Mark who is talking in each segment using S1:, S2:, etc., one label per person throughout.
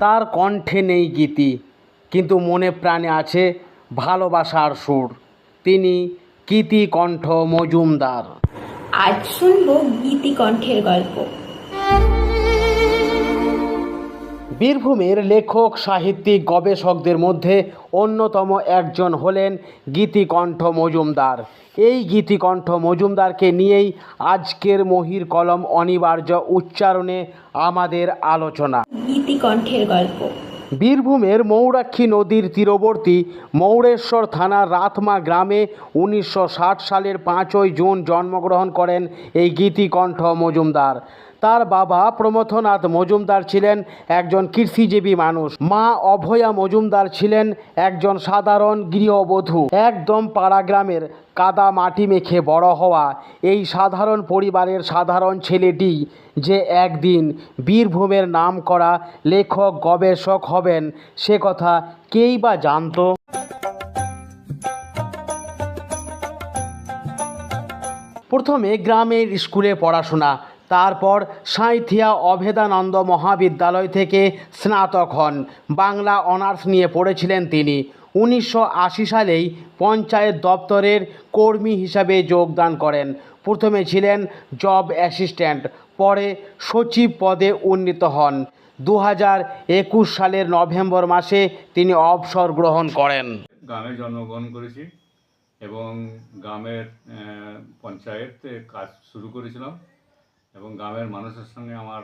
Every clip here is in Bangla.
S1: তার কণ্ঠে নেই গীতি কিন্তু মনে প্রাণে আছে ভালোবাসার সুর। তিনি কীতি কণ্ঠ মজুমদার।
S2: আজ শুনব গীতি কণ্ঠের গল্প।
S1: বীরভূমের লেখক সাহিত্যিক গবেষকদের মধ্যে অন্যতম একজন হলেন গীতিকণ্ঠ মজুমদার। এই গীতিকণ্ঠ মজুমদারকে নিয়েই আজকের মহির কলম অনিবার্য উচ্চারণে আমাদের আলোচনা।
S2: কণ্ঠের গল্প।
S1: বীরভূমের মৌরাক্ষী নদীর তীরবর্তী মৌরেশ্বর থানার রাতমা গ্রামে উনিশশো ষাট সালের পাঁচই জুন জন্মগ্রহণ করেন এই গীতিকণ্ঠ মজুমদার। তার বাবা প্রমথনাথ মজুমদার ছিলেন একজন কৃষিজীবী মানুষ। মা অভয়া মজুমদার ছিলেন একজন সাধারণ গৃহবধূ। একদম পাড়া গ্রামের কাদা মাটি মেখে বড় হওয়া এই সাধারণ পরিবারের সাধারণ ছেলেটি যে একদিন বীরভূমের নাম করা লেখক, গবেষক হবেন, সে কথা কেই বা জানতো? প্রথমে গ্রামের স্কুলে পড়াশোনা তারপর সাঁইথিয়া অভেদানন্দ মহাবিদ্যালয় থেকে স্নাতক হন। বাংলা অনার্স নিয়ে পড়েছিলেন তিনি। উনিশশো আশি সালেই পঞ্চায়েত দপ্তরের কর্মী হিসাবে যোগদান করেন। প্রথমে ছিলেন জব অ্যাসিস্ট্যান্ট, পরে সচিব পদে উন্নীত হন। দু একুশ সালের নভেম্বর মাসে তিনি অবসর গ্রহণ করেন।
S3: গ্রামে জন্মগ্রহণ করেছি এবং গ্রামের পঞ্চায়েতে কাজ শুরু করেছিলাম। এবং গ্রামের মানুষের সঙ্গে আমার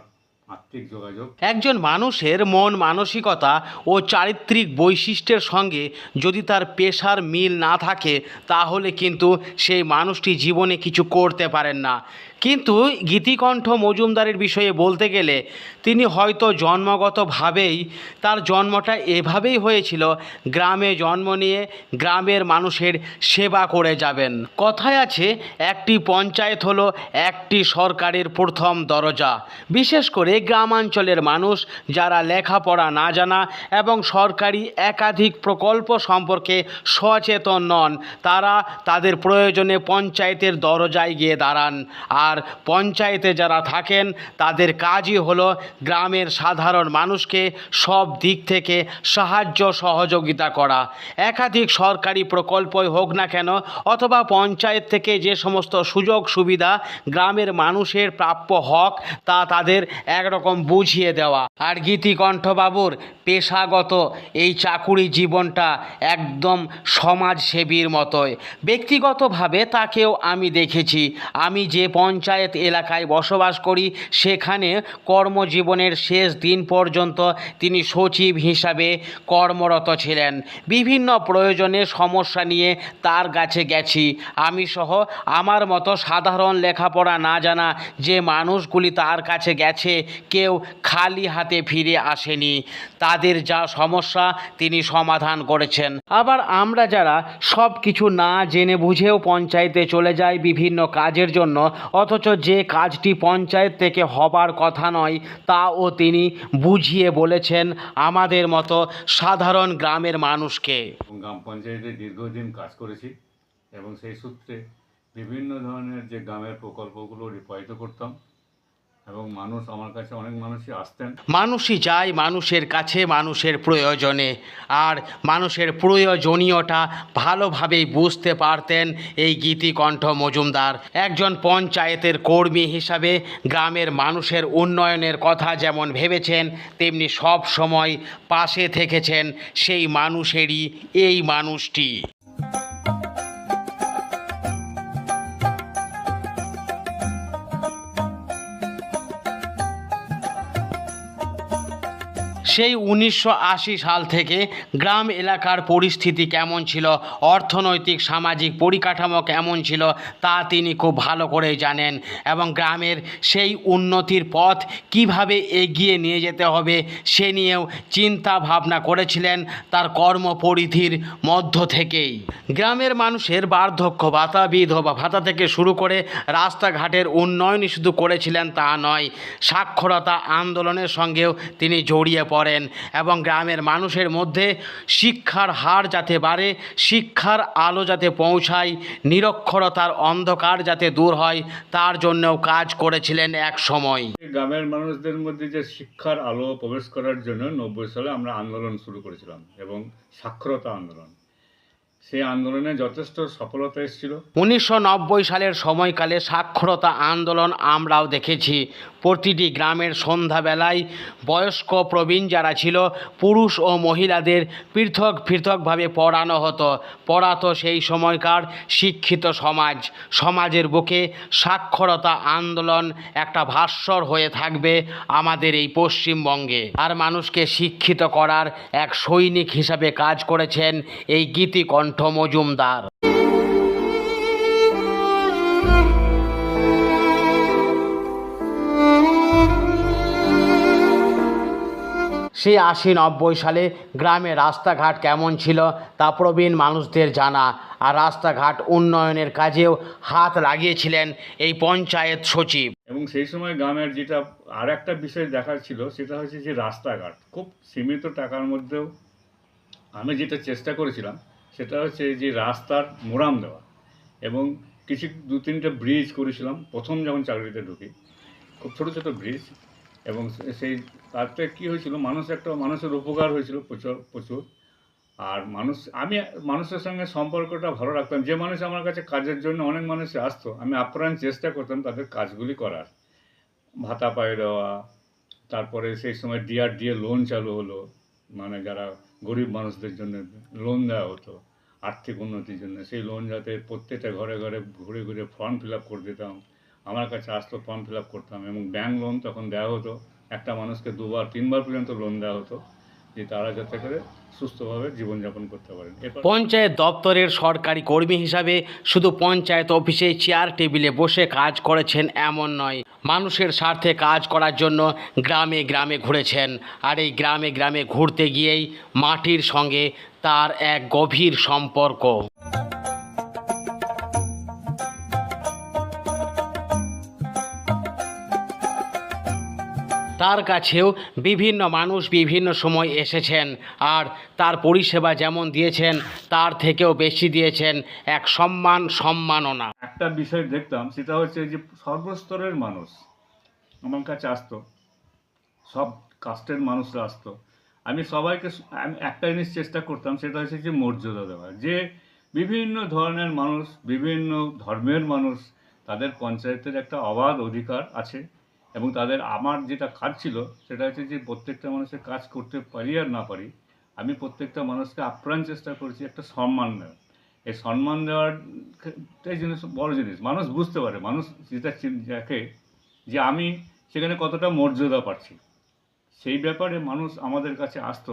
S1: একজন মানুষের মন মানসিকতা ও চারিত্রিক বৈশিষ্ট্যের সঙ্গে যদি তার পেশার মিল না থাকে, তাহলে কিন্তু সেই মানুষটি জীবনে কিছু করতে পারেন না। কিন্তু গীতিকণ্ঠ মজুমদারের বিষয়ে বলতে গেলে তিনি হয়তো জন্মগতভাবেই তার জন্মটা এভাবেই হয়েছিল, গ্রামে জন্ম নিয়ে গ্রামের মানুষের সেবা করে যাবেন। কথায় আছে, একটি পঞ্চায়েত হলো একটি সরকারের প্রথম দরজা। বিশেষ করে গ্রামাঞ্চলের মানুষ যারা লেখাপড়া না জানা এবং সরকারি একাধিক প্রকল্প সম্পর্কে সচেতন নন, তারা তাদের প্রয়োজনে পঞ্চায়েতের দরজায় গিয়ে দাঁড়ান। আর পঞ্চায়েতে যারা থাকেন, তাদের কাজই হলো গ্রামের সাধারণ মানুষকে সব দিক থেকে সাহায্য সহযোগিতা করা। একাধিক সরকারি প্রকল্পই হোক না কেন, অথবা পঞ্চায়েত থেকে যে সমস্ত সুযোগ সুবিধা গ্রামের মানুষের প্রাপ্য হক, তা তাদের একরকম বুঝিয়ে দেওয়া। আর গীতিকণ্ঠবাবুর পেশাগত এই চাকুরি জীবনটা একদম সমাজসেবীর মতোই। ব্যক্তিগতভাবে তাকেও আমি দেখেছি। আমি যে পঞ্চায়েত এলাকায় বসবাস করি, সেখানে কর্মজীবনের শেষ দিন পর্যন্ত তিনি সচিব হিসাবে কর্মরত ছিলেন। বিভিন্ন প্রয়োজনে সমস্যা নিয়ে তার কাছে গেছি। আমি সহ আমার মতো সাধারণ লেখাপড়া না জানা যে মানুষগুলি তার কাছে গেছে, কেউ খালি হাতে ফিরে আসেনি। তাদের যা সমস্যা তিনি সমাধান করেছেন। আবার আমরা যারা সব কিছু না জেনে বুঝেও পঞ্চায়েতে চলে যাই বিভিন্ন কাজের জন্য অথচ যে কাজটি পঞ্চায়েত থেকে হবার কথা নয়, তাও তিনি বুঝিয়ে বলেছেন আমাদের মতো সাধারণ গ্রামের মানুষকে।
S3: গ্রাম পঞ্চায়েতে দীর্ঘদিন কাজ করেছি এবং সেই সূত্রে বিভিন্ন ধরনের যে গ্রামের প্রকল্পগুলো রূপায়িত করতাম এবং মানুষ আমার কাছে অনেক মানুষই আসতেন।
S1: মানুষই যায় মানুষের কাছে, মানুষের প্রয়োজনে। আর মানুষের প্রয়োজনীয়টা ভালোভাবেই বুঝতে পারতেন এই গীতিকণ্ঠ মজুমদার। একজন পঞ্চায়েতের কর্মী হিসাবে গ্রামের মানুষের উন্নয়নের কথা যেমন ভেবেছেন, তেমনি সব সময় পাশে থেকেছেন সেই মানুষেরই এই মানুষটি। সেই উনিশশো আশি সাল থেকে গ্রাম এলাকার পরিস্থিতি কেমন ছিল? অর্থনৈতিক, সামাজিক পরিকাঠামো কেমন ছিল? তা তিনি খুব ভালো করেই জানেন এবং গ্রামের সেই উন্নতির পথ কীভাবে এগিয়ে নিয়ে যেতে হবে সে নিয়েও চিন্তা ভাবনা করেছিলেন তার কর্মপরিধির মধ্য থেকেই। গ্রামের মানুষের বার্ধক্য ভাতা, বিধবা ভাতা থেকে শুরু করে রাস্তাঘাটের উন্নয়নই শুধু করেছিলেন তা নয়, সাক্ষরতা আন্দোলনের সঙ্গেও তিনি জড়িয়ে পড়েন। পড়েন এবং গ্রামের মানুষের মধ্যে শিক্ষার হার যাতে বাড়ে শিক্ষার আলো যাতে পৌঁছায় নিরক্ষরতার অন্ধকার যাতে দূর হয় তার জন্যও কাজ করেছিলেন এক সময়।
S3: গ্রামের মানুষদের মধ্যে যে শিক্ষার আলো প্রবেশ করার জন্য নব্বই সালে আমরা আন্দোলন শুরু করেছিলাম এবং সাক্ষরতা আন্দোলন। সেই আন্দোলনে যথেষ্ট সফলতা এসেছিল।
S1: উনিশশো নব্বই সালের সময়কালে সাক্ষরতা আন্দোলন আমরাও দেখেছি। প্রতিটি গ্রামের সন্ধ্যাবেলায় বয়স্ক প্রবীণ যারা ছিল, পুরুষ ও মহিলাদের পৃথক পৃথকভাবে পড়ানো হতো। পড়াতো সেই সময়কার শিক্ষিত সমাজ। সমাজের বুকে সাক্ষরতা আন্দোলন একটা ভাস্বর হয়ে থাকবে আমাদের এই পশ্চিমবঙ্গে। আর মানুষকে শিক্ষিত করার এক সৈনিক হিসাবে কাজ করেছেন এই গীতিকণ্ঠ মজুমদার। সেই আশি নব্বই সালে গ্রামে রাস্তাঘাট কেমন ছিল তা প্রবীণ মানুষদের জানা। আর রাস্তাঘাট উন্নয়নের কাজেও হাত লাগিয়েছিলেন এই পঞ্চায়েত সচিব।
S3: এবং সেই সময় গ্রামের যেটা আর একটা বিষয় দেখার ছিল, সেটা হচ্ছে যে রাস্তাঘাট খুব সীমিত টাকার মধ্যেও আমি যেটা চেষ্টা করেছিলাম, সেটা হচ্ছে যে রাস্তার মোরাম দেওয়া। এবং কিছু দু তিনটে ব্রিজ করেছিলাম, প্রথম যখন চাকরিতে ঢুকি, খুব ছোটো ছোটো ব্রিজ এবং সেই তাতে কী হয়েছিল? মানুষ একটা, মানুষের উপকার হয়েছিল প্রচুর প্রচুর। আর মানুষ, আমি মানুষের সঙ্গে সম্পর্কটা ভালো রাখতাম। যে মানুষ আমার কাছে কাজের জন্য অনেক মানুষ আসতো, আমি আপ্রাণ চেষ্টা করতাম তাদের কাজগুলি করার। ভাতা পায়ে দেওয়া, তারপরে সেই সময় ডিআরডিএ লোন চালু হলো। মানে যারা গরিব মানুষদের জন্য লোন দেওয়া হতো, আর্থিক উন্নতির জন্য। সেই লোন যাতে প্রত্যেকটা ঘরে ঘরে ঘুরে ঘুরে ফর্ম ফিল আপ করে দিতাম। আমার কাছে আসতো ফর্ম ফিল আপ করতাম এবং ব্যাংক লোন তখন দেওয়া হতো। একটা মানুষকে দুবার, তিনবার পর্যন্ত লোন দেওয়া হতো, যে তারা যাতে করে সুস্থভাবে জীবনযাপন করতে এরপর
S1: পঞ্চায়েত দপ্তরের সরকারি কর্মী হিসাবে শুধু পঞ্চায়েত অফিসে চেয়ার টেবিলে বসে কাজ করেছেন এমন নয়। মানুষের স্বার্থে কাজ করার জন্য গ্রামে গ্রামে ঘুরেছেন। আর এই গ্রামে গ্রামে ঘুরতে গিয়েই মাটির সঙ্গে তার এক গভীর সম্পর্ক। তার কাছেও বিভিন্ন মানুষ বিভিন্ন সময় এসেছেন। আর তার পরিষেবা যেমন দিয়েছেন, তার থেকেও বেশি দিয়েছেন এক সম্মান সম্মাননা।
S3: একটা বিষয় দেখতাম, সেটা হচ্ছে যে সর্বস্তরের মানুষ আমার কাছে আসতো। সব কাস্টের মানুষরা আসতো। আমি সবাইকে আমি একটা জিনিস চেষ্টা করতাম, সেটা হচ্ছে যে মর্যাদা দেওয়া। যে বিভিন্ন ধরনের মানুষ, বিভিন্ন ধর্মের মানুষ, তাদের পঞ্চায়েতের একটা অবাধ অধিকার আছে। এবং তাদের আমার যেটা কাজ ছিল, সেটা হচ্ছে যে প্রত্যেকটা মানুষের কাজ করতে পারি আর না পারি, আমি প্রত্যেকটা মানুষকে আপ্রাণ চেষ্টা করছি একটা সম্মান দেওয়ার। এই সম্মান দেওয়ারটাই জিনিস বড় জিনিস। মানুষ বুঝতে পারে, মানুষ যেটা দেখে যে আমি সেখানে কতটা মর্যাদা পাচ্ছি। সেই ব্যাপারে মানুষ আমাদের কাছে আসতো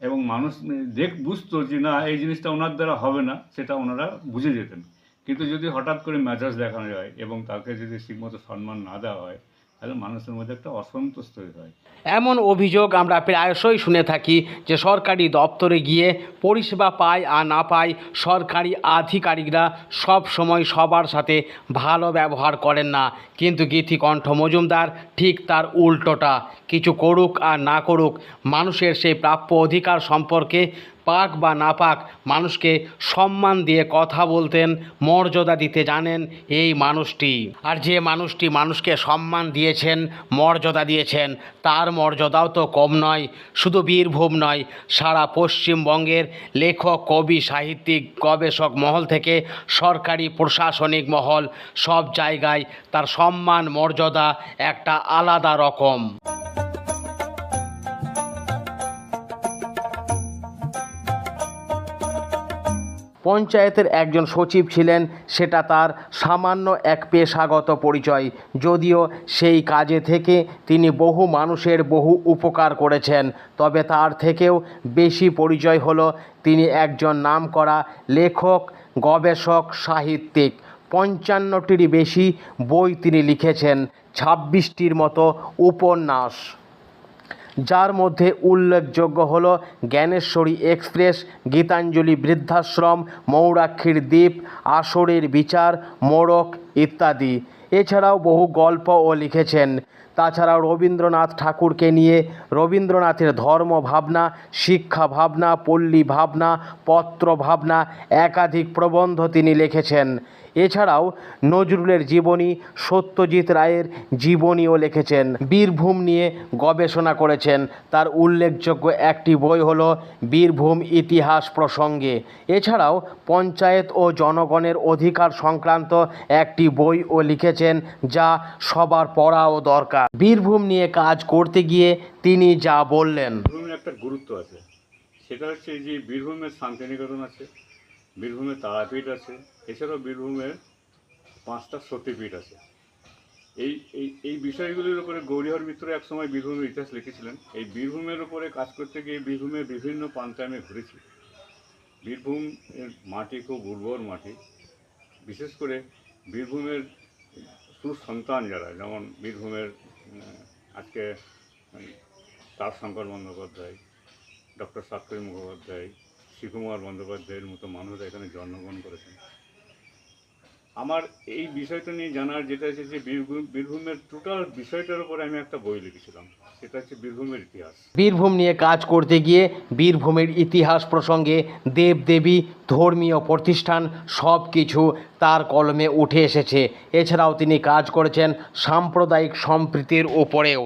S3: এবং মানুষ দেখ, বুঝতো যে না, এই জিনিসটা ওনার দ্বারা হবে না, সেটা ওনারা বুঝে যেতেন। কিন্তু যদি হঠাৎ করে মেজাজ দেখানো যায় এবং তাকে যদি ঠিকমতো সম্মান না দেওয়া হয়, তাহলে মানুষের মধ্যে একটা অসন্তোষ তৈরি হয়।
S1: এমন অভিযোগ আমরা প্রায়শই শুনে থাকি যে সরকারি দপ্তরে গিয়ে পরিষেবা পায় আর না পায় সরকারি আধিকারিকরা সব সময় সবার সাথে ভালো ব্যবহার করেন না। কিন্তু গীতিকণ্ঠ মজুমদার ঠিক তার উল্টোটা। কিছু করুক আর না করুক, মানুষের সেই প্রাপ্য অধিকার সম্পর্কে পাক বা না পাক মানুষকে সম্মান দিয়ে কথা বলতেন, মর্যাদা দিতে জানেন এই মানুষটি। আর যে মানুষটি মানুষকে সম্মান দিয়েছেন, মর্যাদা দিয়েছেন, তার মর্যাদাও তো কম নয়, শুধু বীরভূম নয়, সারা পশ্চিমবঙ্গের লেখক, কবি, সাহিত্যিক, গবেষক মহল থেকে সরকারি প্রশাসনিক মহল সব জায়গায় তার সম্মান, মর্যাদা একটা আলাদা রকম। পঞ্চায়েতের একজন সচিব ছিলেন, সেটা তার সামান্য এক পেশাগত পরিচয়। যদিও সেই কাজে থেকে তিনি বহু মানুষের বহু উপকার করেছেন, তবে তার থেকেও বেশি পরিচয় হলো তিনি একজন নামকরা লেখক, গবেষক, সাহিত্যিক। পঞ্চান্নটির বেশি বই তিনি লিখেছেন, ছাব্বিশটির মতো উপন্যাস। যার মধ্যে উল্লেখযোগ্য হল জ্ঞানেশ্বরী এক্সপ্রেস, গীতাঞ্জলি বৃদ্ধাশ্রম, মৌরাক্ষীর দ্বীপ, আসরের বিচার, মোড়ক ইত্যাদি। এছাড়াও বহু গল্পও লিখেছেন। তাছাড়াও রবীন্দ্রনাথ ঠাকুরকে নিয়ে রবীন্দ্রনাথের ধর্ম ভাবনা শিক্ষা ভাবনা পল্লী ভাবনা পত্র ভাবনা একাধিক প্রবন্ধ তিনি লিখেছেন। এছাড়াও নজরুলের জীবনী সত্যজিৎ রায়ের জীবনীও লিখেছেন। বীরভূম নিয়ে গবেষণা করেছেন। তার উল্লেখযোগ্য একটি বই হল বীরভূম ইতিহাস প্রসঙ্গে। এছাড়াও পঞ্চায়েত ও জনগণের অধিকার সংক্রান্ত একটি বইও লিখেছেন যা সবার পড়াও দরকার। বীরভূম নিয়ে কাজ করতে গিয়ে তিনি যা বললেন।
S3: একটা গুরুত্ব আছে। সেটা হচ্ছে যে বীরভূমের শান্তিনিকেতন আছে বীরভূমের তারাপীঠ আছে এছাড়াও বীরভূমের পাঁচটা সতীপীঠ আছে। এই এই এই বিষয়গুলির উপরে গৌরীহর মিত্র এক সময় বীরভূমের ইতিহাস লিখেছিলেন। এই বীরভূমের উপরে কাজ করতে গিয়ে বীরভূমের বিভিন্ন প্রান্তে আমি ঘুরেছি। বীরভূম এর মাটি খুব উর্বর মাটি। বিশেষ করে বীরভূমের সুসন্তান যারা, যেমন বীরভূমের আজকে তারশঙ্কর বন্দ্যোপাধ্যায়, ডক্টর সাক্ষী মুখোপাধ্যায়, শিবকুমার বন্দ্যোপাধ্যায়ের মতো মানুষরা এখানে জন্মগ্রহণ করেছেন। আমার এই বিষয়টা নিয়ে জানার যেটা হচ্ছে যে বীরভূম, বীরভূমের টোটাল বিষয়টার উপরে আমি একটা বই লিখেছিলাম। সেটা হচ্ছে বীরভূমের ইতিহাস।
S1: বীরভূম নিয়ে কাজ করতে গিয়ে বীরভূমের ইতিহাস প্রসঙ্গে দেব দেবী ধর্মীয় প্রতিষ্ঠান সব কিছু তার কলমে উঠে এসেছে। এছাড়াও তিনি কাজ করেছেন সাম্প্রদায়িক সম্প্রীতির উপরেও।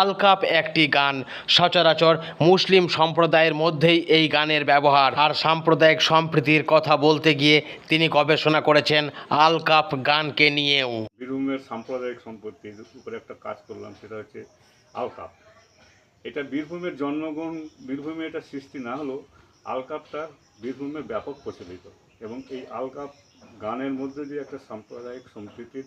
S1: আলকাপ একটি গান। সচরাচর মুসলিম সম্প্রদায়ের মধ্যেই এই গানের ব্যবহার। আর সাম্প্রদায়িক সম্প্রীতির কথা বলতে গিয়ে তিনি গবেষণা করেছেন আলকাপ গানকে নিয়েও।
S3: বীরভূমের সাম্প্রদায়িক সম্পত্তির উপরে একটা কাজ করলাম, সেটা হচ্ছে আলকাপ এটা বীরভূমের জন্মগ্রহণ, বীরভূমে এটা সৃষ্টি না হলেও আলকাপটা বীরভূমে ব্যাপক প্রচলিত। এবং এই আলকাপ গানের মধ্যে দিয়ে একটা সাম্প্রদায়িক সম্প্রীতির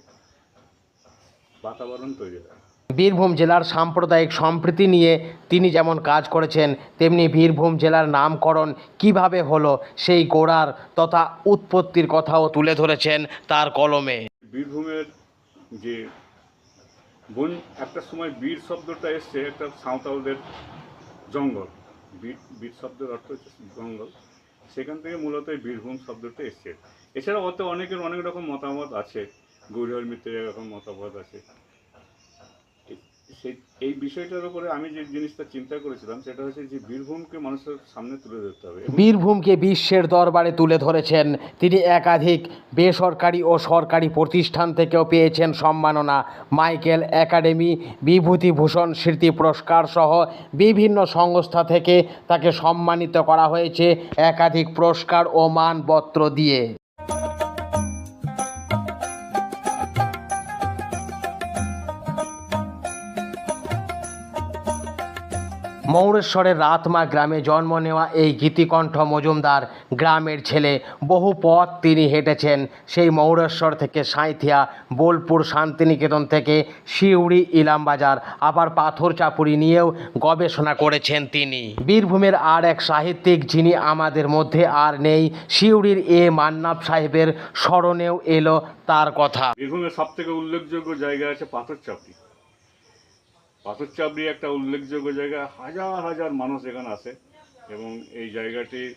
S3: বাতাবরণ তৈরি হয়।
S1: বীরভূম জেলার সাম্প্রদায়িক সম্প্রীতি নিয়ে তিনি যেমন কাজ করেছেন তেমনি বীরভূম জেলার নামকরণ কীভাবে হলো সেই গোড়ার তথা উৎপত্তির কথাও তুলে ধরেছেন তার কলমে।
S3: বীরভূমের যে বন একটা সময় বীর শব্দটা এসছে একটা সাঁওতালদের জঙ্গল। বীর বীর শব্দের অর্থ হচ্ছে জঙ্গল। সেখান থেকে মূলত বীরভূম শব্দটা এসছে। এছাড়া অত অনেকের অনেক রকম মতামত আছে। গৌরীহর মিত্রের এরকম মতামত আছে। সেই এই বিষয়টার উপরে আমি যে জিনিসটা চিন্তা করেছিলাম, সেটা হচ্ছে যে বীরভূমকে মানুষের সামনে তুলে ধরতে হবে
S1: বীরভূমকে বিশ্বের দরবারে তুলে ধরেছেন তিনি একাধিক বেসরকারি ও সরকারি প্রতিষ্ঠান থেকেও পেয়েছেন সম্মাননা। মাইকেল একাডেমি, বিভূতিভূষণ স্মৃতি পুরস্কার সহ বিভিন্ন সংস্থা থেকে তাকে সম্মানিত করা হয়েছে একাধিক পুরস্কার ও মানপত্র দিয়ে। মৌরেশ্বরের রাতমা গ্রামে জন্ম নেওয়া এই গীতিকণ্ঠ মজুমদার গ্রামের ছেলে। বহু পথ তিনি হেঁটেছেন সেই মৌরেশ্বর থেকে সাঁইথিয়া, বোলপুর, শান্তিনিকেতন থেকে শিউড়ি ইলামবাজার, আবার পাথর চাপুরি নিয়েও গবেষণা করেছেন তিনি। বীরভূমের আর এক সাহিত্যিক যিনি আমাদের মধ্যে আর নেই শিউড়ির এ মান্নাব সাহেবের স্মরণেও এলো তার কথা।
S3: বীরভূমের সব থেকে উল্লেখযোগ্য জায়গা আছে পাথর চাপড়ি পাথর চাপড়ি একটা উল্লেখযোগ্য জায়গা। হাজার হাজার মানুষ এখানে আসে এবং এই জায়গাটি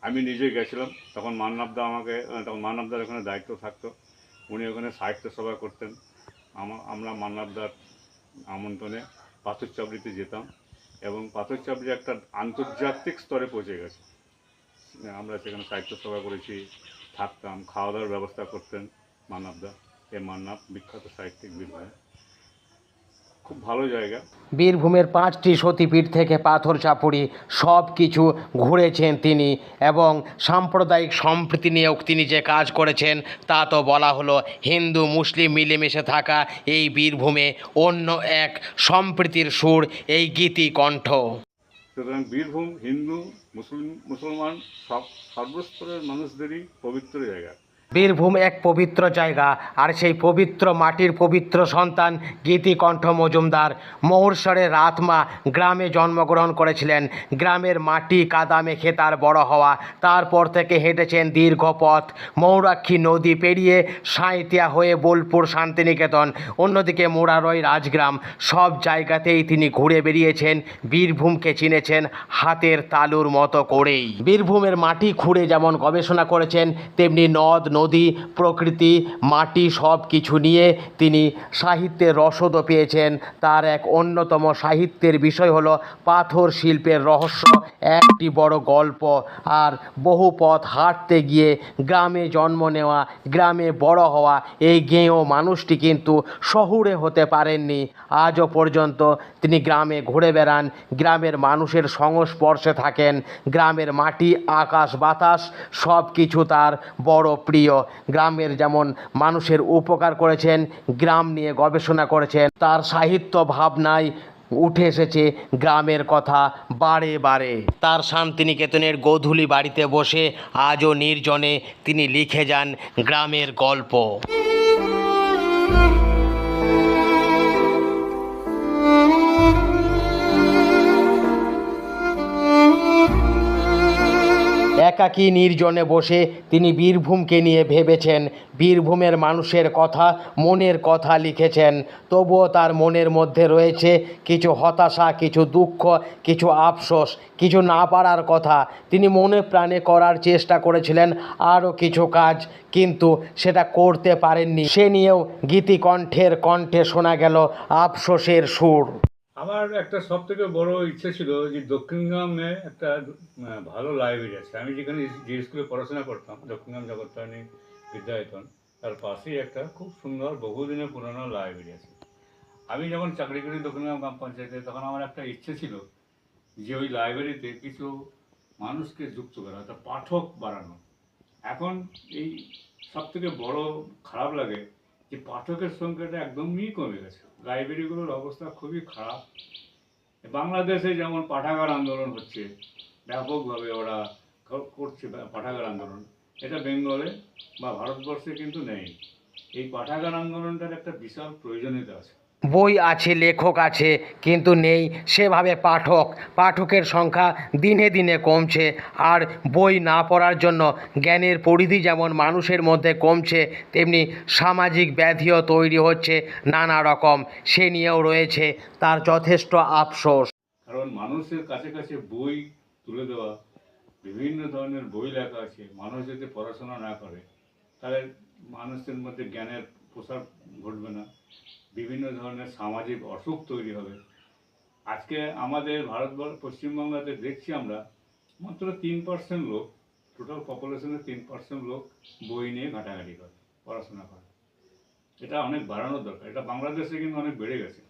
S3: আমি নিজে গেছিলাম। তখন মান্নাবদা আমাকে তখন মান্নাবদার ওখানে দায়িত্ব থাকতো। উনি ওখানে সাহিত্য সভা করতেন। আমা- আমরা মান্নাবদার আমন্ত্রণে পাথরচাবড়িতে যেতাম এবং পাথরচাবড়ি একটা আন্তর্জাতিক স্তরে পৌঁছে গেছে। আমরা সেখানে সাহিত্য সভা করেছি, থাকতাম খাওয়া দাওয়ার ব্যবস্থা করতেন মান্নাবদা এ মান্নাব বিখ্যাত সাহিত্যিক বীরভূম। খুব ভালো জায়গা।
S1: বীরভূমের পাঁচটি সতীপীঠ থেকে পাথর চাপড়ি সব কিছু ঘুরেছেন তিনি এবং সাম্প্রদায়িক সম্প্রীতি নিয়েও তিনি যে কাজ করেছেন তা তো বলা হলো হিন্দু মুসলিম মিলেমিশে থাকা এই বীরভূমে অন্য এক সম্প্রীতির সুর এই গীতি কণ্ঠ।
S3: সুতরাং বীরভূম হিন্দু মুসলিম মুসলমান সব সর্বস্তরের মানুষদেরই পবিত্র জায়গা।
S1: বীরভূম এক পবিত্র জায়গা, আর সেই পবিত্র মাটির পবিত্র সন্তান গীতিকণ্ঠ মজুমদার। মৌরসরের রাতমা গ্রামে জন্মগ্রহণ করেছিলেন। গ্রামের মাটি কাদা মেখে তার বড় হওয়া। তারপর থেকে হেঁটেছেন দীর্ঘ পথ। মৌরাক্ষী নদী পেরিয়ে সাঁইতিয়া হয়ে বোলপুর শান্তিনিকেতন। অন্যদিকে মোরারই রাজগ্রাম। সব জায়গাতেই তিনি ঘুরে বেরিয়েছেন বীরভূমকে চিনেছেন হাতের তালুর মতো করেই। বীরভূমের মাটি খুঁড়ে যেমন গবেষণা করেছেন, তেমনি নদ নদী, প্রকৃতি, মাটি সব কিছু নিয়ে তিনি সাহিত্যের রসদও পেয়েছেন। তার এক অন্যতম সাহিত্যের বিষয় হলো পাথর শিল্পের রহস্য। একটি বড় গল্প। আর বহু পথ হাঁটতে গিয়ে গ্রামে জন্ম নেওয়া, গ্রামে বড় হওয়া এই গেঁয়ো মানুষটি কিন্তু শহুরে হতে পারেননি। আজও পর্যন্ত তিনি গ্রামে ঘুরে বেড়ান। গ্রামের মানুষের সংস্পর্শে থাকেন। গ্রামের মাটি, আকাশ, বাতাস সব কিছু তার বড় প্রিয়। গ্রামের যেমন মানুষের উপকার করেছেন, গ্রাম নিয়ে গবেষণা করেছেন, তার সাহিত্য ভাবনায় উঠে এসেছে গ্রামের কথা বারে বারে। তার শান্তিনিকেতনের গোধূলি বাড়িতে বসে আজও নির্জনে তিনি লিখে যান গ্রামের গল্প। একাকী নির্জনে বসে তিনি বীরভূমকে নিয়ে ভেবেছেন। বীরভূমের মানুষের কথা, মনের কথা লিখেছেন। তবুও তার মনের মধ্যে রয়েছে কিছু হতাশা, কিছু দুঃখ, কিছু আফসোস, কিছু না পারার কথা। তিনি মনে প্রাণে করার চেষ্টা করেছিলেন আরও কিছু কাজ, কিন্তু সেটা করতে পারেননি। সে নিয়েও গীতিকণ্ঠের কণ্ঠে শোনা গেল আফসোসের সুর।
S3: আমার একটা সব থেকে বড় ইচ্ছে ছিল যে দক্ষিণগ্রামে একটা ভালো লাইব্রেরি আছে। আমি যেখানে যে স্কুলে পড়াশোনা করতাম, দক্ষিণগ্রাম জগত্তারিণী বিদ্যায়তন, তার পাশেই একটা খুব সুন্দর, বহুদিনের পুরনো লাইব্রেরি আছে। আমি যখন চাকরি করি দক্ষিণগ্রাম গ্রাম পঞ্চায়েতে, তখন আমার একটা ইচ্ছে ছিল যে ওই লাইব্রেরিতে কিছু মানুষকে যুক্ত করা, অর্থাৎ পাঠক বাড়ানো। এখন এই সব থেকে বড় খারাপ লাগে যে পাঠকের সংখ্যাটা একদমই কমে গেছে। লাইব্রেরিগুলোর অবস্থা খুবই খারাপ। বাংলাদেশে যেমন পাঠাগার আন্দোলন হচ্ছে, ব্যাপকভাবে ওরা করছে পাঠাগার আন্দোলন। এটা বেঙ্গলে বা ভারতবর্ষে কিন্তু নেই। এই পাঠাগার আন্দোলনটার একটা বিশাল প্রয়োজনীয়তা আছে।
S1: বই আছে, লেখক আছে, কিন্তু নেই। সেভাবে পাঠক, পাঠকের সংখ্যা দিনে দিনে কমছে। আর বই না পড়ার জন্য জ্ঞানের পরিধি যেমন মানুষের মধ্যে কমছে, তেমনি সামাজিক ব্যাধিও তৈরি হচ্ছে নানা রকম। সে নিয়েও রয়েছে তার যথেষ্ট আফসোস।
S3: কারণ মানুষের কাছে কাছে বই তুলে দেওয়া, বিভিন্ন ধরনের বই লেখা আছে, মানুষ যদি পড়াশোনা না করে, তাহলে মানুষের মধ্যে জ্ঞানের প্রসার ঘটবে না। বিভিন্ন ধরনের সামাজিক অসুখ তৈরি হবে। আজকে আমাদের ভারতবর্ষ পশ্চিমবাংলাতে দেখছি আমরা মাত্র তিন পার্সেন্ট লোক টোটাল পপুলেশনের তিন পার্সেন্ট লোক বই নিয়ে ঘাটাঘাটি করে, পড়াশোনা করে। এটা অনেক বাড়ানোর দরকার। এটা বাংলাদেশে কিন্তু অনেক বেড়ে গেছে।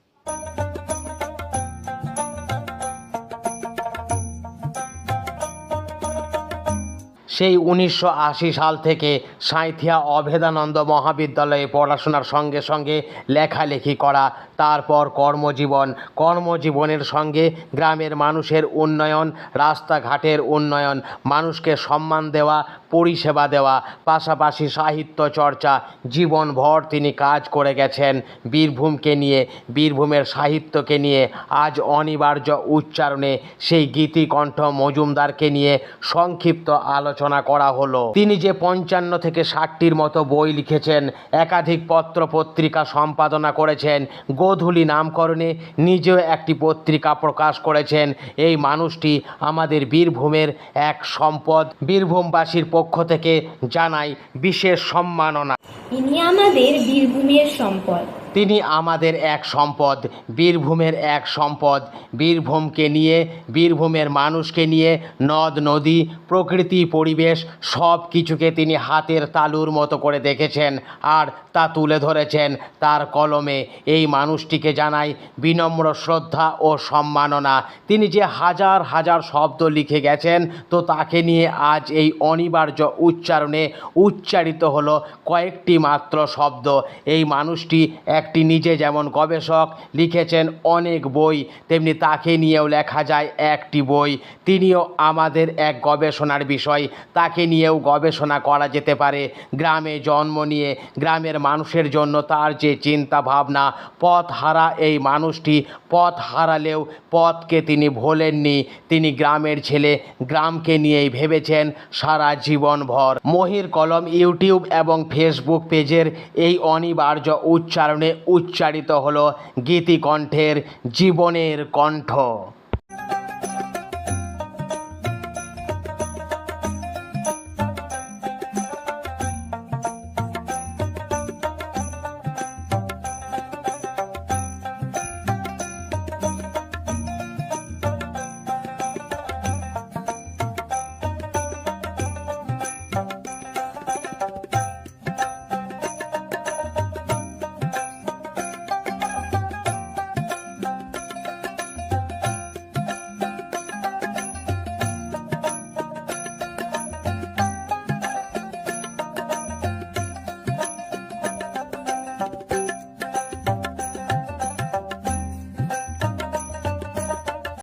S1: সেই উনিশশো আশি সাল থেকে সাঁইথিয়া অভেদানন্দ মহাবিদ্যালয়ে পড়াশোনার সঙ্গে সঙ্গে লেখালেখি করা, তারপর কর্মজীবন। কর্মজীবনের সঙ্গে গ্রামের মানুষের উন্নয়ন, রাস্তাঘাটের উন্নয়ন, মানুষকে সম্মান দেওয়া, পরিষেবা দেওয়া, পাশাপাশি সাহিত্য চর্চা, জীবনভর তিনি কাজ করে গেছেন বীরভূমকে নিয়ে, বীরভূমের সাহিত্যকে নিয়ে। আজ অনিবার্য উচ্চারণে সেই গীতিকণ্ঠ মজুমদারকে নিয়ে সংক্ষিপ্ত আলোচনা করা হলো। তিনি যে পঞ্চান্ন থেকে ষাটটির মতো বই লিখেছেন, একাধিক পত্র পত্রিকা সম্পাদনা করেছেন, গোধূলি নামকরণে নিজেও একটি পত্রিকা প্রকাশ করেছেন। এই মানুষটি আমাদের বীরভূমের এক সম্পদ। বীরভূমবাসীর পক্ষ থেকে জানাই বিশেষ সম্মাননা।
S2: ইনি আমাদের বীরভূমের সম্পদ।
S1: তিনি আমাদের এক সম্পদ, বীরভূমের এক সম্পদ। বীরভূমকে নিয়ে, বীরভূমের মানুষকে নিয়ে নদ, নদী, প্রকৃতি, পরিবেশ সব কিছুকে তিনি হাতের তালুর মতো করে দেখেছেন আর তা তুলে ধরেছেন তার কলমে। এই মানুষটিকে জানাই বিনম্র শ্রদ্ধা ও সম্মাননা। তিনি যে হাজার হাজার শব্দ লিখে গেছেন, তো তাকে নিয়ে আজ এই অনিবার্য উচ্চারণে উচ্চারিত হলো কয়েকটি মাত্র শব্দ। এই মানুষটি একটি নিজে যেমন গবেষক লিখেছেন অনেক বই, তেমনি তাকে নিয়েও লেখা যায় একটি বই। তিনিও আমাদের এক গবেষণার বিষয়। তাকে নিয়েও গবেষণা করা যেতে পারে। গ্রামে জন্ম নিয়ে, গ্রামের মানুষের জন্য তার যে চিন্তা ভাবনা পথ হারা এই মানুষটি, পথ হারালেও পথকে তিনি ভোলেননি। তিনি গ্রামের ছেলে, গ্রামকে নিয়েই ভেবেছেন সারা জীবনভর। মহির কলম ইউটিউব এবং ফেসবুক পেজের এই অনিবার্য উচ্চারণে উচ্চারিত হল গীতিকণ্ঠের জীবনের কণ্ঠ।